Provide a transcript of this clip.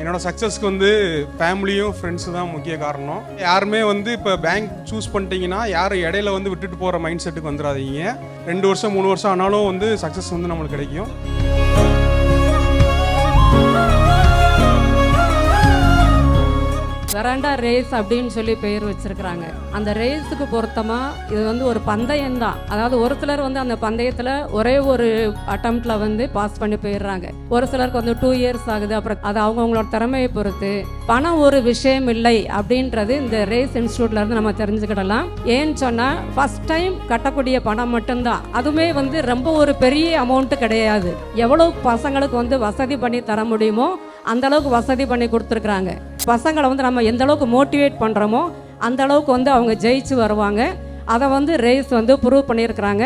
என்னோட சக்ஸஸ்க்கு வந்து ஃபேமிலியும் ஃப்ரெண்ட்ஸு தான் முக்கிய காரணம். யாருமே வந்து இப்போ பேங்க் சூஸ் பண்ணிட்டீங்கன்னா யாரும் இடையில வந்து விட்டுட்டு போகிற மைண்ட் செட்டுக்கு வந்துடாதீங்க ரெண்டு வருஷம் மூணு வருஷம் ஆனாலும் வந்து சக்ஸஸ் வந்து நம்மளுக்கு கிடைக்கும். வெராண்டா ரேஸ் அப்படின்னு சொல்லி பெயர் வச்சிருக்கிறாங்க. அந்த ரேஸுக்கு பொருத்தமா இது வந்து ஒரு பந்தயம் தான். அதாவது ஒரு சிலர் வந்து அந்த பந்தயத்துல ஒரே ஒரு அட்டம்ப்ட்ல வந்து பாஸ் பண்ணி போயிடுறாங்க. ஒரு சிலருக்கு வந்து டூ இயர்ஸ் ஆகுது அப்புறம் அது அவங்கவுங்களோட திறமையை பொறுத்து. பணம் ஒரு விஷயம் இல்லை அப்படின்றது இந்த ரேஸ் இன்ஸ்டியூட்ல இருந்து நம்ம தெரிஞ்சுக்கிடலாம். ஏன்னு சொன்னா ஃபர்ஸ்ட் டைம் கட்டக்கூடிய பணம் மட்டும்தான். அதுவுமே வந்து ரொம்ப ஒரு பெரிய அமௌண்ட் கிடையாது. எவ்வளவு பசங்களுக்கு வந்து வசதி பண்ணி தர முடியுமோ அந்த அளவுக்கு வசதி பண்ணி கொடுத்துருக்குறாங்க. பசங்களை வந்து நம்ம எந்த அளவுக்கு மோட்டிவேட் பண்ணுறோமோ அந்த அளவுக்கு வந்து அவங்க ஜெயிச்சு வருவாங்க. அதை வந்து ரேஸ் வந்து ப்ரூவ் பண்ணியிருக்கிறாங்க.